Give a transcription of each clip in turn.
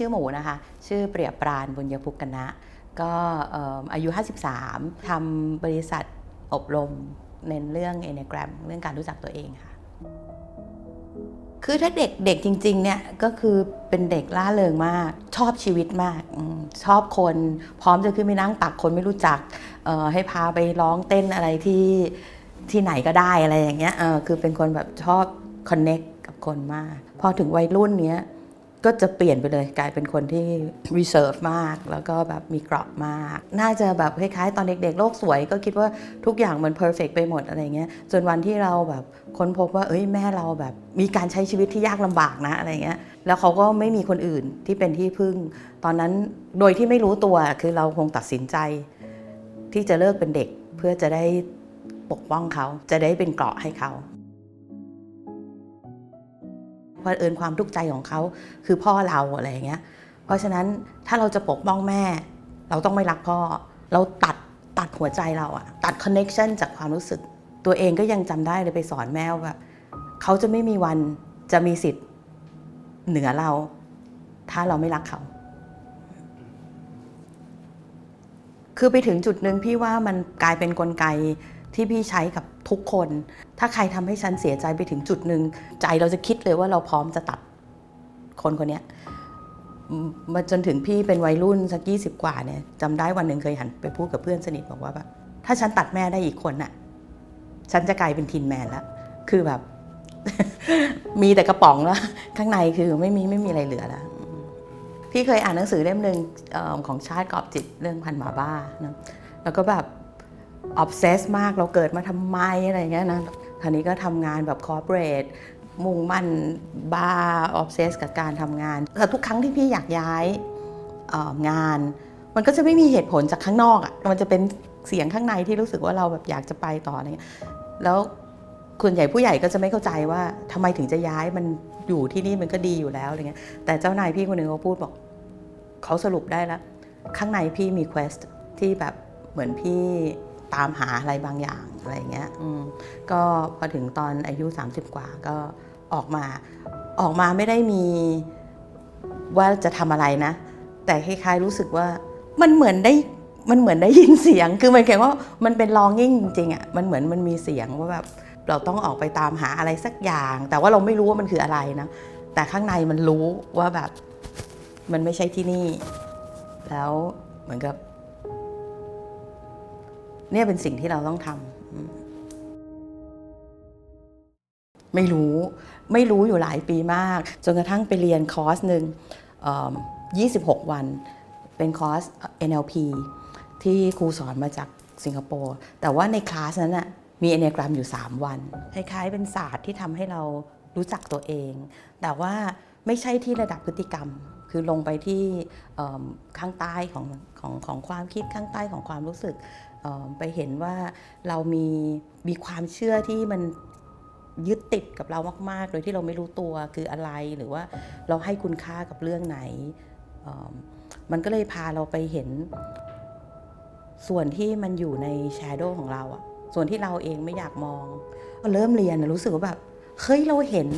ชื่อหมูนะคะ ชื่อเปรียบปราณบุญยภุกนะ ก็อายุ 53ทำบริษัทอบรมเน้นเรื่อง Enneagram เรื่องการรู้จักตัวเองค่ะ คือถ้าเด็กเด็กจริงๆเนี่ยก็คือเป็นเด็กล่าเริงมาก ชอบชีวิตมาก ชอบคน พร้อมจะขึ้นไปนั่งตักคนไม่รู้จักให้พาไปร้องเต้นอะไรที่ที่ไหนก็ได้อะไรอย่างเงี้ยคือเป็นคนแบบชอบคอนเน็กกับคนมาก พอถึงวัยรุ่นเนี้ย ก็จะเปลี่ยนไปเลยกลายเป็นคนที่ reserve มาก แล้วก็แบบมีกรอบมาก น่าจะแบบคล้ายๆ ตอนเด็กๆ โลกสวย ก็คิดว่าทุกอย่างมัน perfect ไปหมดอะไรเงี้ยจนวันที่เราแบบค้นพบว่า เอ้ยแม่เราแบบมีการใช้ชีวิตที่ยากลำบากนะอะไรเงี้ยแล้วเขาก็ไม่มีคนอื่นที่เป็นที่พึ่ง ตอนนั้นโดยที่ไม่รู้ตัวคือเราคงตัดสินใจ ที่จะเลิกเป็นเด็กเพื่อจะได้ปกป้องเขาจะได้เป็นเกราะให้เขา เพราะเอิญความทุกข์ใจของเขาคือพ่อเราอะไรอย่างเงี้ย เพราะฉะนั้นถ้าเราจะปกป้องแม่ เราต้องไม่รักพ่อ เราตัดตัดหัวใจเราอะตัดคอนเน็ชันจากความรู้สึก ตัวเองก็ยังจำได้เลยไปสอนแม่ว่าเขาจะไม่มีวันจะมีสิทธิ์เหนือเรา ถ้าเราไม่รักเขา คือไปถึงจุดหนึ่งพี่ว่ามันกลายเป็นนกลไก ที่พี่ใช้กับทุกคน ถ้าใครทำให้ฉันเสียใจไปถึงจุดหนึ่งใจเราจะคิดเลยว่าเราพร้อมจะตัดคนคนเนี้ยมาจนถึงพี่เป็นวัยรุ่นสักยี่สิบกว่าเนี่ยจำได้วันหนึ่งเคยหันไปพูดกับเพื่อนสนิทบอกว่าแบบถ้าฉันตัดแม่ได้อีกคนน่ะ ฉันจะกลายเป็นทินแมนแล้ว คือแบบ มีแต่กระป๋องแล้ว ข้างในคือไม่มีไม่มีอะไรเหลือแล้ว พี่เคยอ่านหนังสือเล่มหนึ่งของชาติกอบจิตเรื่องพันหมาบ้านะแล้วก็แบบ ออฟเซสมากเราเกิดมาทำไมอะไรเงี้ยนะคราวนี้ก็ทำงานแบบคอร์เปอเรทมุ่งมั่นบ้าออฟเซสกับการทำงานแต่ทุกครั้งที่พี่อยากย้ายงาน มันก็จะไม่มีเหตุผลจากข้างนอกอะ่ะมันจะเป็นเสียงข้างในที่รู้สึกว่าเราแบบอยากจะไปต่ออะไรเงี้ยแล้วส่วนใหญ่ผู้ใหญ่ก็จะไม่เข้าใจว่าทำไมถึงจะย้ายมันอยู่ที่นี่มันก็ดีอยู่แล้วอะไรเงี้ยแต่เจ้านายพี่คนหนึ่งเขาพูดบอกเขาสรุปได้แล้ว ข้างในพี่มี quest ที่แบบเหมือนพี่ ตามหาอะไรบางอย่างอะไรเงี้ยก็พอถึงตอนอายุ 30 กว่าก็ออกมาออกมาไม่ได้มีว่าจะทำอะไรนะ แต่คล้ายๆรู้สึกว่ามันเหมือนได้มันเหมือนได้ยินเสียง คือมันแค่ว่ามันเป็น longing จริงๆอะมันเหมือนมันมีเสียงว่าแบบเราต้องออกไปตามหาอะไรสักอย่าง แต่ว่าเราไม่รู้ว่ามันคืออะไรนะ แต่ข้างในมันรู้ว่าแบบมันไม่ใช่ที่นี่ แล้วเหมือนกับ เนี่ยเป็นสิ่งที่เราต้องทำไม่รู้ไม่รู้อยู่หลายปีมาก จนกระทั่งไปเรียนคอร์สหนึ่ง26 วัน เป็นคอร์ส NLP ที่ครูสอนมาจากสิงคโปร์ แต่ว่าในคลาสนั้นน่ะมี Enneagram อยู่ 3 วัน คล้ายๆ เป็นศาสตร์ที่ทำให้เรารู้จักตัวเอง แต่ว่าไม่ใช่ที่ระดับพฤติกรรม คือลงไปที่ข้างใต้ของของของความคิดข้างใต้ของความรู้สึก ไปเห็นว่าเรามีมีความเชื่อที่มันยึดติดกับเรามาก ๆ โดยที่เราไม่รู้ตัวคืออะไรหรือว่าเราให้คุณค่ากับเรื่องไหน มันก็เลยพาเราไปเห็น ส่วนที่มันอยู่ในแชโดว์ของเราอะส่วนที่เราเองไม่อยากมองพอเริ่มเรียนรู้สึกว่าแบบเฮ้ยเราเห็น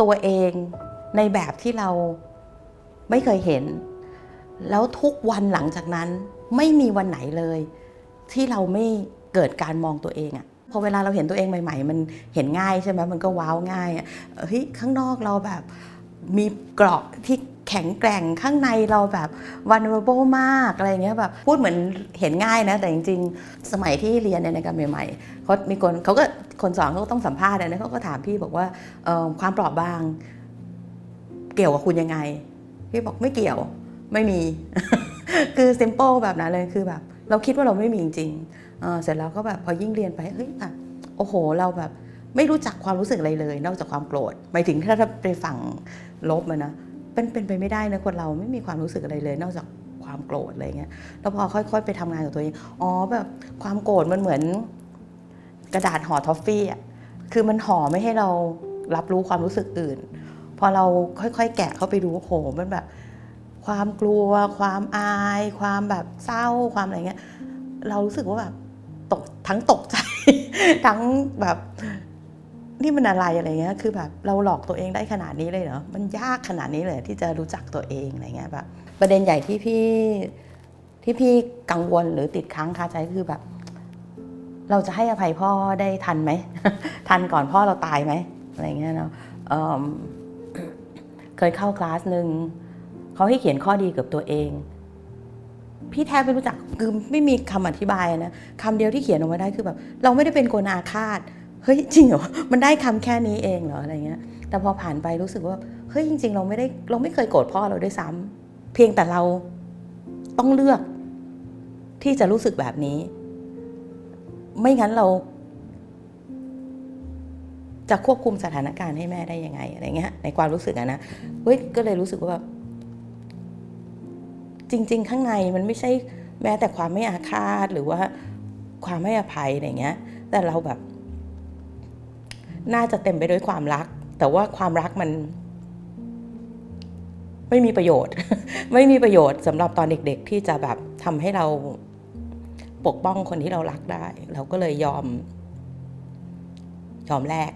ตัวเองในแบบที่เราไม่เคยเห็น แล้วทุกวันหลังจากนั้นไม่มีวันไหนเลย ที่เราไม่เกิดการมองตัวเองอะพอเวลาเราเห็นตัวเองใหม่ ๆ มันเห็นง่ายใช่ไหมมันก็ว้าวง่ายอะเฮ้ยข้างนอกเราแบบมีเกราะที่แข็งแกร่งข้างในเราแบบ vulnerable มากอะไรเงี้ยแบบพูดเหมือนเห็นง่ายนะ แต่จริง ๆ สมัยที่เรียนในการใหม่ๆเขามีคนเขาก็คนสอนเขาก็ต้องสัมภาษณ์นะเขาก็ถามพี่บอกว่าความเปราะบาง เกี่ยวกับคุณยังไง พี่บอกไม่เกี่ยวไม่มี คือ simple แบบนั้นเลยคือแบบ เราคิดว่าเราไม่มีจริงๆเสร็จแล้วก็แบบพอยิ่งเรียนไปเฮ้ยแบบโอ้โหเราแบบไม่รู้จักความรู้สึกอะไรเลย นอกจากความโกรธหมายถึงถ้าไปฝั่งลบมันะเป็นเป็นไปไม่ได้นะคนเราไม่มีความรู้สึกอะไรเลย นอกจากความโกรธอะไรเงี้ยแล้วพอค่อย ๆ ไปทำงานกับตัวเองอ๋อแบบความโกรธมันเหมือน กระดาษห่อทอฟฟี่อะคือมันห่อไม่ให้เรารับรู้ความรู้สึกอื่น พอเราค่อย ๆ แกะเข้าไปดูโอ้โหมันแบบ ความกลัว ความอาย ความแบบเศร้าความอะไรเงี้ยเรารู้สึกว่าแบบตกทั้งตกใจ ทั้งแบบนี่มันอะไรอะไรเงี้ย คือแบบเราหลอกตัวเองได้ขนาดนี้เลยเหรอ มันยากขนาดนี้เลยที่จะรู้จักตัวเองอะไรเงี้ยแบบประเด็นใหญ่ที่พี่ที่พี่กังวลหรือติดค้างคาใจคือแบบ เราจะให้อภัยพ่อได้ทันไหม ทันก่อนพ่อเราตายไหมอะไรเงี้ยเนาะเเคยเข้าคลาสหนึ่ง เขาให้เขียนข้อดีกับตัวเอง พี่แทบไม่รู้จักคือไม่มีคำอธิบายนะคำเดียวที่เขียนออกมาได้คือแบบ เราไม่ได้เป็นคนอาฆาตเฮ้ยจริงเหรอมันได้คำแค่นี้เองเหรออะไรเงี้ย แต่พอผ่านไปรู้สึกว่าเฮ้ยจริง ๆ เราไม่ได้เราไม่เคยโกรธพ่อเราด้วยซ้ำเพียงแต่เราต้องเลือกที่จะรู้สึกแบบนี้ ไม่งั้นเรา จะควบคุมสถานการณ์ให้แม่ได้ยังไงอะไรเงี้ยในความรู้สึกอะนะเฮ้ยก็เลยรู้สึกว่าแบบ จริง ๆ ข้างในมันไม่ใช่แม้แต่ความไม่อาฆาตหรือว่าความไม่อภัยอะไรเงี้ย แต่เราแบบ น่าจะเต็มไปด้วยความรัก แต่ว่าความรักมัน ไม่มีประโยชน์ ไม่มีประโยชน์สำหรับตอนเด็ก ๆ ที่จะแบบทำให้เราปกป้องคนที่เรารักได้ เราก็เลยยอม ยอมแลก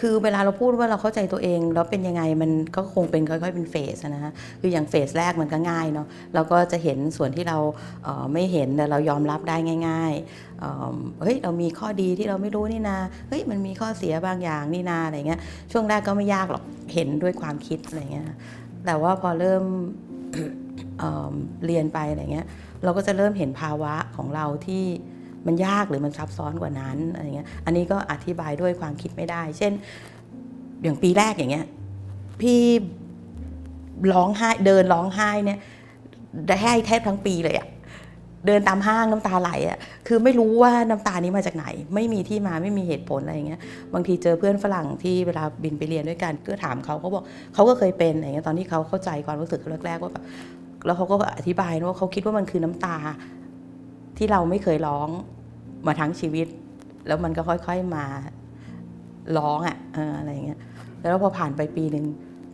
คือเวลาเราพูดว่าเราเข้าใจตัวเองแล้วเป็นยังไงมันก็คงเป็นค่อยๆเป็นเฟสนะฮะคืออย่างเฟสแรกมันก็ง่ายเนาะเราก็จะเห็นส่วนที่เราเไม่เห็นแต่เรายอมรับได้ง่ายๆเฮ้ยเรามีข้อดีที่เราไม่รู้นี่นาเฮ้ยมันมีข้อเสียบางอย่างนี่นาอะไรเงี้ยช่วงแรกก็ไม่ยากหรอกเห็นด้วยความคิดอะไรเงี้ยแต่ว่าพอเริ่มเอิ่มเรียนไปอะไรเงี้ยเราก็จะเริ่มเห็นภาวะของเราที่ มันยากหรือมันซับซ้อนกว่านั้นอะไรเงี้ยอันนี้ก็อธิบายด้วยความคิดไม่ได้ เช่นอย่างปีแรกอย่างเงี้ยพี่ร้องไห้เดินร้องไห้เนี่ยได้ให้แทบทั้งปีเลยอะเดินตามห้างน้ำตาไหลอะคือไม่รู้ว่าน้ำตานี้มาจากไหน ไม่มีที่มาไม่มีเหตุผลอะไรอย่างเงี้ย บางทีเจอเพื่อนฝรั่งที่เวลาบินไปเรียนด้วยกันก็ถามเขาเขาบอกเขาก็เคยเป็นอะไรเงี้ยตอนที่เขาเข้าใจความรู้สึกแรกๆว่าแบบแล้วเขาก็อธิบายว่าเขาคิดว่ามันคือน้ำตาที่เราไม่เคยร้อง มาทั้งชีวิต แล้วมันก็ค่อยๆมาร้องอะ่ะออะไรอย่างเงี้ยแล้วพอผ่านไปปีหนึ่ง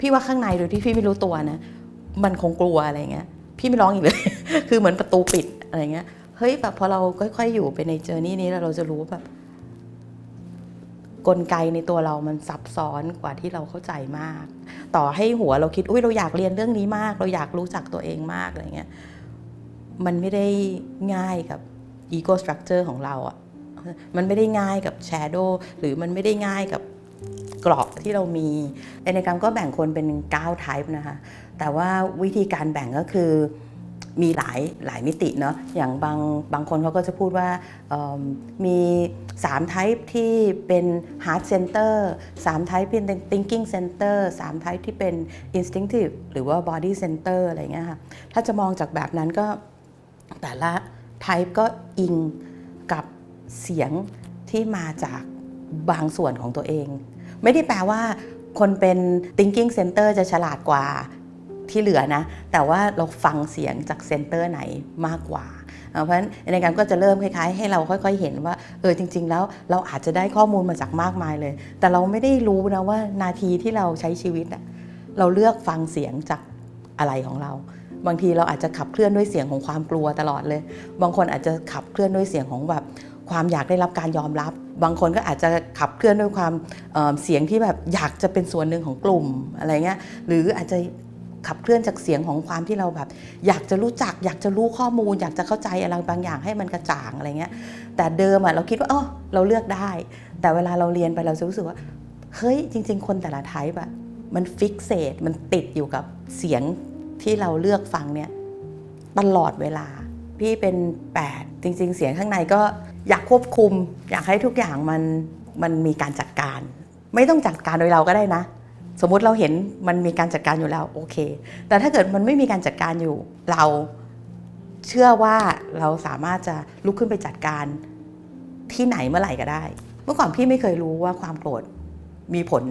พี่ว่าข้างในโดยที่พี่ไม่รู้ตัวนะมันคงกลัวอะไรเงี้ย พี่ไม่ร้องอีกเลย คือเหมือนประตูปิดอะไรเงี้ยเฮ้ยแบบพอเราค่อยๆอยู่ไปในเจอร์นี่นี้แล้วเราจะรู้ว่าแบบกลไกในตัวเรามันซับซ้อนกว่าที่เราเข้าใจมาก ต่อให้หัวเราคิดอุ้ยเราอยากเรียนเรื่องนี้มาก เราอยากรู้จักตัวเองมากอะไรเงี้ยมันไม่ได้ง่ายกับ ego structure ของเราอะ่ะมันไม่ได้ง่ายกับ shadow หรือมันไม่ได้ง่ายกับกรอบที่เรามีเอเนกรรมก็แบ่งคนเป็น9 type นะคะ แต่ว่าวิธีการแบ่งก็คือมีหลายหลายมิติเนาะอย่างบางบางคนเขาก็จะพูดว่ามี3 type ที่เป็น heart center 3 type ที่เป็น thinking center 3 type ที่เป็น instinctive หรือว่า body center อะไรเงี้ยค่ะถ้าจะมองจากแบบนั้นก็แต่ละ type ก็อิงกับเสียงที่มาจากบางส่วนของตัวเอง ไม่ได้แปลว่าคนเป็น thinking center จะฉลาดกว่าที่เหลือนะ แต่ว่าเราฟังเสียงจากเซนเตอร์ไหนมากกว่า เพราะฉะนั้นในการก็จะเริ่มคล้ายๆ ให้เราค่อยๆเห็นว่าเออจริง ๆ แล้วเราอาจจะได้ข้อมูลมาจากมากมายเลย แต่เราไม่ได้รู้นะว่านาทีที่เราใช้ชีวิตเราเลือกฟังเสียงจากอะไรของเรา บางทีเราอาจจะขับเคลื่อนด้วยเสียงของความกลัวตลอดเลย บางคนอาจจะขับเคลื่อนด้วยเสียงของแบบความอยากได้รับการยอมรับ บางคนก็อาจจะขับเคลื่อนด้วยความเเสียงที่แบบอยากจะเป็นส่วนหนึ่งของกลุ่มอะไรเงี้ยหรืออาจจะขับเคลื่อนจากเสียงของความที่เราแบบ อยากจะรู้จัก อยากจะรู้ข้อมูล อยากจะเข้าใจอะไรบางอย่างให้มันกระจ่างอะไรเงี้ยแต่เดิมอะเราคิดว่าอ๋อเราเลือกได้ แต่เวลาเราเรียนไปเราจะรู้สึกว่าเฮ้ยจริง ๆ คนแต่ละไทป์อะมันฟิกเซตมันติดอยู่กับเสียง ที่เราเลือกฟังเนี่ยตลอดเวลา พี่เป็น 8 จริง ๆ เสียงข้างในก็อยากควบคุม อยากให้ทุกอย่างมันมันมีการจัดการ ไม่ต้องจัดการโดยเราก็ได้นะ สมมุติเราเห็นมันมีการจัดการอยู่แล้วโอเค แต่ถ้าเกิดมันไม่มีการจัดการอยู่ เราเชื่อว่าเราสามารถจะลุกขึ้นไปจัดการที่ไหนเมื่อไหร่ก็ได้ เมื่อก่อนพี่ไม่เคยรู้ว่าความโกรธมีผล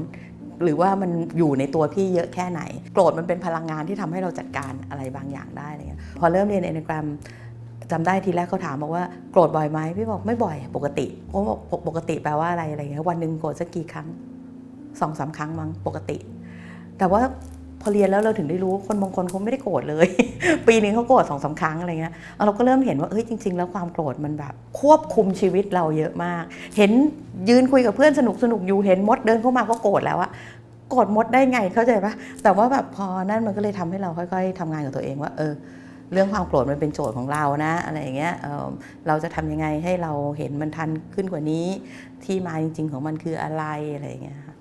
หรือว่ามันอยู่ในตัวพี่เยอะแค่ไหน โกรธมันเป็นพลังงานที่ทำให้เราจัดการอะไรบางอย่างได้อะไรเงี้ยพอเริ่มเรียนเอนกรมจำได้ทีแรกเขาถามบอกว่าโกรธบ่อยไหมพี่บอกไม่บ่อย ปกติเขาบอกปกติแปลว่าอะไรอะไรเงี้ยวันหนึ่งโกรธสักกี่ครั้งสองสามครั้งมั้งปกติ แต่ว่า พอเรียนแล้วเราถึงได้รู้คนบางคนเขาไม่ได้โกรธเลย ปีหนึงเขาโกรธสองสาครั้งอะไรเงี้ยเราก็เริ่มเห็นว่าเฮ้ยจริง ๆ แล้วความโกรธมันแบบ ควบคุมชีวิตเราเยอะมาก เห็นยืนคุยกับเพื่อนสนุกสนุกอยู่เห็นมดเดินเข้ามาก็โกรธแล้วอะโกรธมดได้ไงเข้าใจปะแต่ว่าแบบพอนั่นมันก็เลยทำให้เราค่อย ๆทำงานกับตัวเองว่า เออ เรื่องความโกรธมันเป็นโจทย์ของเรานะ อะไรอย่างเงี้ยเออเราจะทำยังไงให้เราเห็นมันทันขึ้นกว่านี้ ที่มาจริง ๆ ของมันคืออะไรอะไรอย่างเงี้ยค่ะ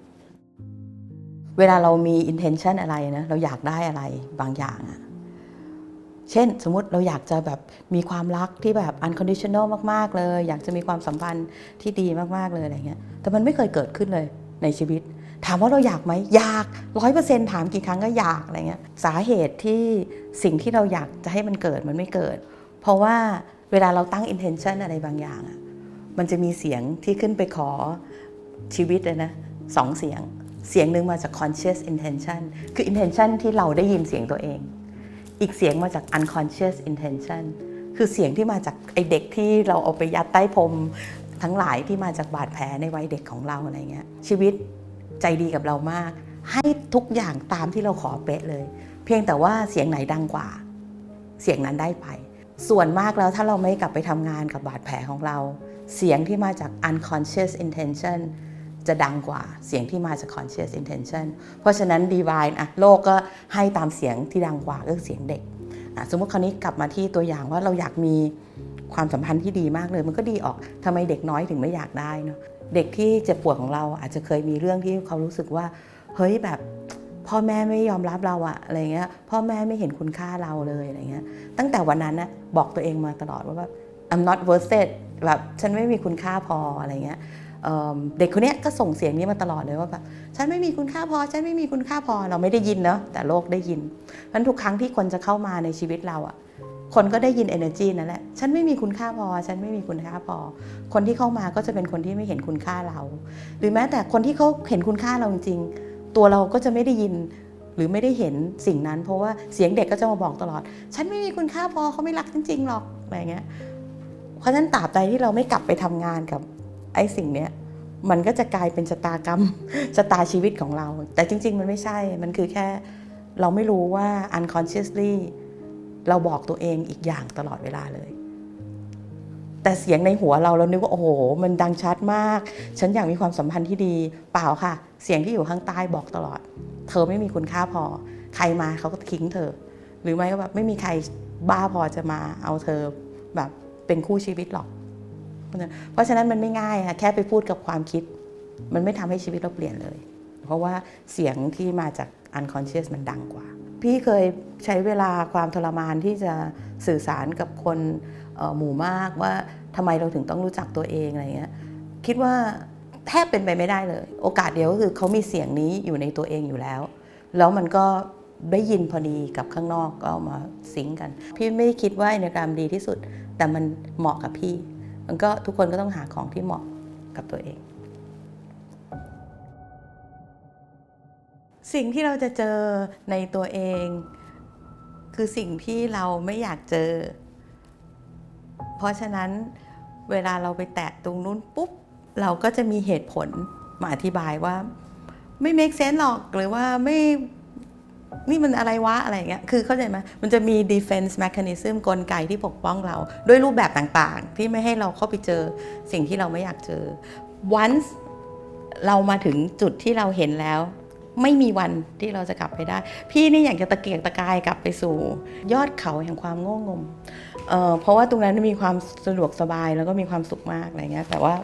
เวลาเรามี intention อะไรนะเราอยากได้อะไรบางอย่างอะเช่นสมมุติเราอยากจะแบบมีความรักที่แบบ unconditional มาก ๆ เลย อยากจะมีความสัมพันธ์ที่ดีมาก ๆ เลยอะไรเงี้ยแต่มันไม่เคยเกิดขึ้นเลยในชีวิต ถามว่าเราอยากไหมอยากร้อยเปอร์เซ็นต์ถามกี่ครั้งก็อยากอะไรเงี้ยสาเหตุที่สิ่งที่เราอยากจะให้มันเกิดมันไม่เกิด เพราะว่าเวลาเราตั้ง intention อะไรบางอย่างอะมันจะมีเสียงที่ขึ้นไปขอชีวิตเลยนะสองเสียง เสียงหนึ่งมาจาก conscious intention คือ intention ที่เราได้ยินเสียงตัวเอง อีกเสียงมาจาก unconscious intention คือเสียงที่มาจากไอเด็กที่เราเอาไปยัดใต้พรมทั้งหลายที่มาจากบาดแผลในวัยเด็กของเราอะไรเงี้ยชีวิตใจดีกับเรามาก ให้ทุกอย่างตามที่เราขอเป๊ะเลย เพียงแต่ว่าเสียงไหนดังกว่า เสียงนั้นได้ไป ส่วนมากแล้วถ้าเราไม่กลับไปทำงานกับบาดแผลของเรา เสียงที่มาจาก unconscious intention จะดังกว่าเสียงที่มาจาก conscious intention เพราะฉะนั้น divine อะโลกก็ให้ตามเสียงที่ดังกว่าก็เสียงเด็กอะสมมติคราวนี้กลับมาที่ตัวอย่างว่าเราอยากมีความสัมพันธ์ที่ดีมากเลย มันก็ดีออกทำไมเด็กน้อยถึงไม่อยากได้เนาะเด็กที่เจ็บปวดของเราอาจจะเคยมีเรื่องที่เขารู้สึกว่า เฮ้ยแบบพ่อแม่ไม่ยอมรับเราอะอะไรเงี้ยพ่อแม่ไม่เห็นคุณค่าเราเลยอะไรเงี้ยตั้งแต่วันนั้นนะบอกตัวเองมาตลอดว่าแบบ I'm not worth it แบบฉันไม่มีคุณค่าพออะไรเงี้ย เด็กคนนี้ก็ส่งเสียงนี้มาตลอดเลยว่าแบบฉันไม่มีคุณค่าพอ ฉันไม่มีคุณค่าพอเราไม่ได้ยินเนาะแต่โลกได้ยินเพราะฉะนั้นทุกครั้งที่คนจะเข้ามาในชีวิตเราอะคนก็ได้ยิน energy นั่นแหละ ฉันไม่มีคุณค่าพอ ฉันไม่มีคุณค่าพอ คนที่เข้ามาก็จะเป็นคนที่ไม่เห็นคุณค่าเรา หรือแม้แต่คนที่เขาเห็นคุณค่าเราจริงๆ ตัวเราก็จะไม่ได้ยินหรือไม่ได้เห็นสิ่งนั้น เพราะว่าเสียงเด็กก็จะมาบอกตลอด ฉันไม่มีคุณค่าพอเขาไม่รักจริงๆหรอกอะไรเงี้ย เพราะฉะนั้นตราบใดที่เราไม่กลับไปทำงานกับ ไอ้สิ่งเนี้ยมันก็จะกลายเป็นชะตากรรมชะตาชีวิตของเรา แต่จริง ๆ มันไม่ใช่ มันคือแค่เราไม่รู้ว่า unconsciously เราบอกตัวเองอีกอย่างตลอดเวลาเลย แต่เสียงในหัวเราเรานึกว่า โอ้โห มันดังชัดมาก ฉันอยากมีความสัมพันธ์ที่ดีเปล่าค่ะ เสียงที่อยู่ข้างใต้บอกตลอด เธอไม่มีคุณค่าพอ ใครมาเขาก็ทิ้งเธอ หรือไม่ก็แบบไม่มีใครบ้าพอจะมาเอาเธอแบบเป็นคู่ชีวิตหรอก เพราะฉะนั้นมันไม่ง่ายค่ะแค่ไปพูดกับความคิด มันไม่ทำให้ชีวิตเราเปลี่ยนเลย เพราะว่าเสียงที่มาจาก unconscious มันดังกว่า พี่เคยใช้เวลาความทรมานที่จะสื่อสารกับคนหมู่มากว่าทำไมเราถึงต้องรู้จักตัวเองอะไรเงี้ยคิดว่าแทบเป็นไปไม่ได้เลย โอกาสเดียวก็คือเขามีเสียงนี้อยู่ในตัวเองอยู่แล้ว แล้วมันก็ได้ยินพอดีกับข้างนอกก็เอามาซิงกัน พี่ไม่คิดว่าอินกรรมดีที่สุด แต่มันเหมาะกับพี่ มันก็ทุกคนก็ต้องหาของที่เหมาะกับตัวเอง สิ่งที่เราจะเจอในตัวเอง คือสิ่งที่เราไม่อยากเจอ เพราะฉะนั้นเวลาเราไปแตะตรงนู้นปุ๊บ เราก็จะมีเหตุผลมาอธิบายว่า ไม่ make sense หรอกหรือว่าไม่ นี่มันอะไรวะอะไรอย่างเงี้ย คือเข้าใจไหมมันจะมี defense mechanism กลไกที่ปกป้องเรา ด้วยรูปแบบต่างๆ ที่ไม่ให้เราเข้าไปเจอสิ่งที่เราไม่อยากเจอ once เรามาถึงจุดที่เราเห็นแล้ว ไม่มีวันที่เราจะกลับไปได้ พี่นี่อยากจะตะเกียกตะกายกลับไปสู่ ยอดเขาแห่งความโง่งมเเพราะว่าตรงนั้นมีความสะดวกสบายแล้วก็มีความสุขมากอะไรเงี้ย แต่ว่า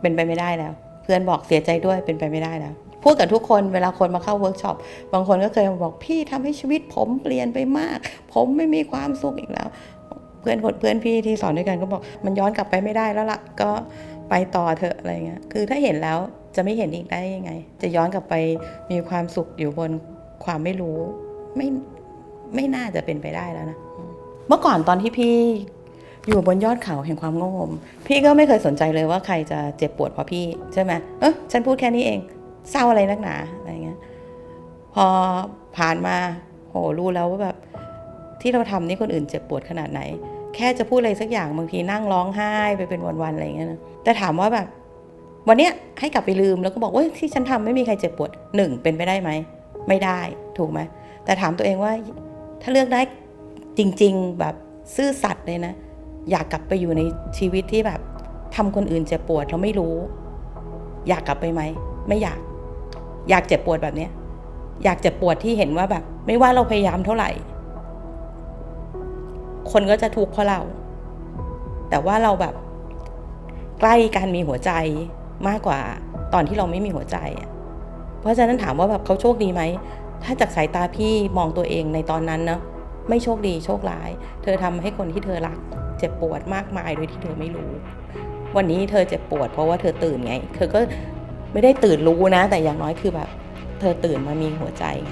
เป็นไปไม่ได้แล้ว เพื่อนบอกเสียใจด้วยเป็นไปไม่ได้แล้ว พูดกับทุกคนเวลาคนมาเข้าเวิร์กช็อปบางคนก็เคยมาบอกพี่ทำให้ชีวิตผมเปลี่ยนไปมาก ผมไม่มีความสุขอีกแล้ว เพื่อนคนเพื่อนพี่ที่สอนด้วยกันก็บอกมันย้อนกลับไปไม่ได้แล้วล่ะก็ไปต่อเถอะอะไรเงี้ยคือถ้าเห็นแล้วจะไม่เห็นอีกได้ยังไง จะย้อนกลับไปมีความสุขอยู่บนความไม่รู้ไม่ไม่น่าจะเป็นไปได้แล้วนะ เมื่อก่อนตอนที่พี่อยู่บนยอดเขาแห่งความโง่งม พี่ก็ไม่เคยสนใจเลยว่าใครจะเจ็บปวดเพราะพี่ใช่ไหมเออฉันพูดแค่นี้เอง เศร้าอะไรนักหนาอะไรเงี้ย พอผ่านมาโหรู้แล้วว่าแบบที่เราทำนี่คนอื่นเจ็บปวดขนาดไหน แค่จะพูดอะไรสักอย่างบางทีนั่งร้องไห้ไปเป็นวันๆอะไรเงี้ยนะแต่ถามว่าแบบ วันเนี้ยให้กลับไปลืมแล้วก็บอกว่าที่ฉันทำไม่มีใครเจ็บปวดหนึ่งเป็นไปได้ไหมไม่ได้ถูกไหมแต่ถามตัวเองว่าถ้าเลือกได้จริง ๆ แบบซื่อสัตย์เลยนะ อยากกลับไปอยู่ในชีวิตที่แบบทำคนอื่นเจ็บปวดเราไม่รู้ อยากกลับไปไหม ไม่อยาก อยากเจ็บปวดแบบเนี้ยอยากเจ็บปวดที่เห็นว่าแบบ ไม่ว่าเราพยายามเท่าไหร่ คนก็จะทุกข์เพราะเรา แต่ว่าเราแบบ ใกล้การมีหัวใจมากกว่าตอนที่เราไม่มีหัวใจอะเพราะฉะนั้นถามว่าแบบเขาโชคดีไหม ถ้าจากสายตาพี่มองตัวเองในตอนนั้นเนาะไม่โชคดีโชคร้าย เธอทำให้คนที่เธอรัก เจ็บปวดมากมายโดยที่เธอไม่รู้ วันนี้เธอเจ็บปวด เพราะว่าเธอตื่นไง เธอก็ ไม่ได้ตื่นรู้นะ แต่อย่างน้อยคือแบบ เธอตื่นมามีหัวใจไง